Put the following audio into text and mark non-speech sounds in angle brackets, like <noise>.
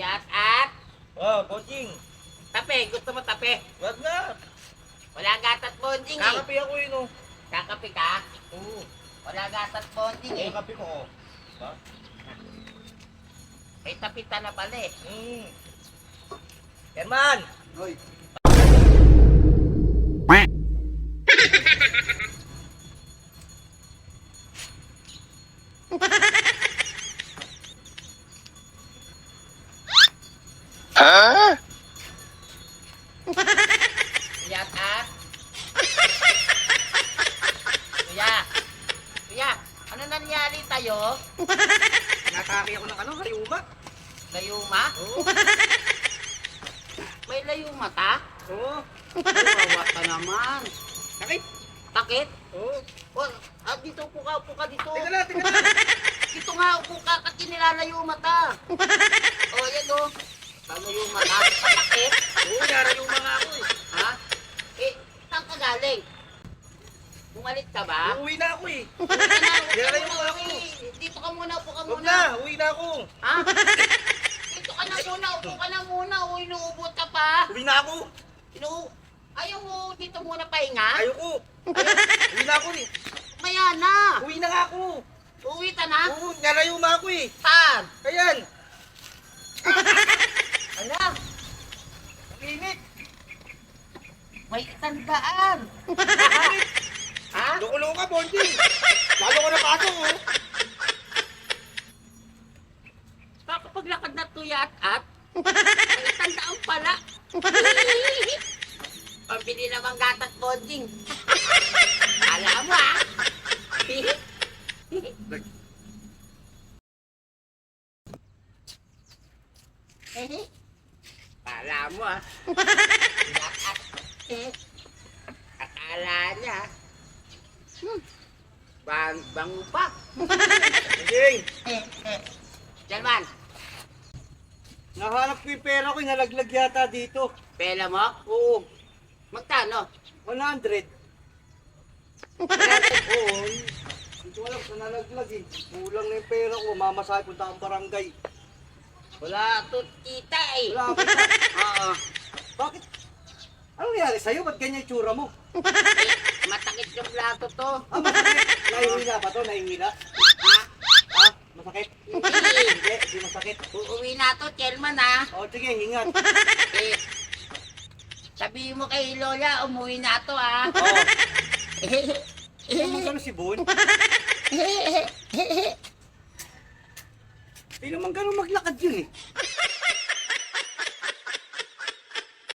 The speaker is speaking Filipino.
Tuyat at Oh, Bossing. tape. Gusto mo tape? Wag na. Wala gatat bonding eh. Kakapi ako yun, oh. Kakape ka? Oo. Wala gatat bonding eh. Yung kape ko, oh. Ba? May tapita na pala eh. Hmm. Herman! Hoy, tayo? <laughs> Natake ako ng ano, hayuma. Layuma? Oo. May layuma ta? Oo. Kawawa ka naman. Sakit. Takit? Oo. Oh, ah, dito upo ka, upo ka dito. Teka lang, teka lang. Dito nga, upo ka, kasi nilalayo <laughs> yung mata. oh, yan o. Lalayo yung Bumalit ka ba? Uuwi na ako eh. Uwi na, muna, mo ako. Dito ka muna, upo ka Huwag muna. na, uwi na ako. Ha? Dito ka na muna, upo ka na muna. O, inuubot ka pa. Uwi na ako. Inu Ayaw mo dito muna pahinga? Ayoko. Uwi na ako eh. Maya na. Uwi na nga ako. Uwi ka na. Oo, narayuma ako eh. Saan? Ayan. Ala, Ang init. may tandaan. ha? Ka, Bonjing. Lalo ko na pasok, oh. Kakapaglakad na tuyat at may tandaan pala. Pabili naman gatat bonding. Alam mo ah. Alam mo ah. Tuyat <laughs> at eh. Akala niya. Hmm. Bang, bango pa. Bonjing. Eh, eh. Jalman, nahanap ko yung pera ko, nalaglag yata dito. pela mo? Oo, Magkano? 100. <laughs> Oo, hindi ko alam saan nalaglag eh. Kulang na yung pera ko, mamasahe punta ang barangay. Wala to kita eh. Wala na. <laughs> Oo. Bakit? Anong nangyari sa'yo? Ba't ganyan tsura mo? Matakit yung plato to. Ah, masakit. Nahihila ba to? Nahihila? Ha? Ha? Masakit? Hindi. Hindi, hindi masakit. Uuwi na to, Chelman ha. O, sige, hingat. Eh, sabihin mo kay Lola, umuwi na to ha. Oo. Ano mo si Bon? <laughs> Hindi naman ganun maglakad yun eh.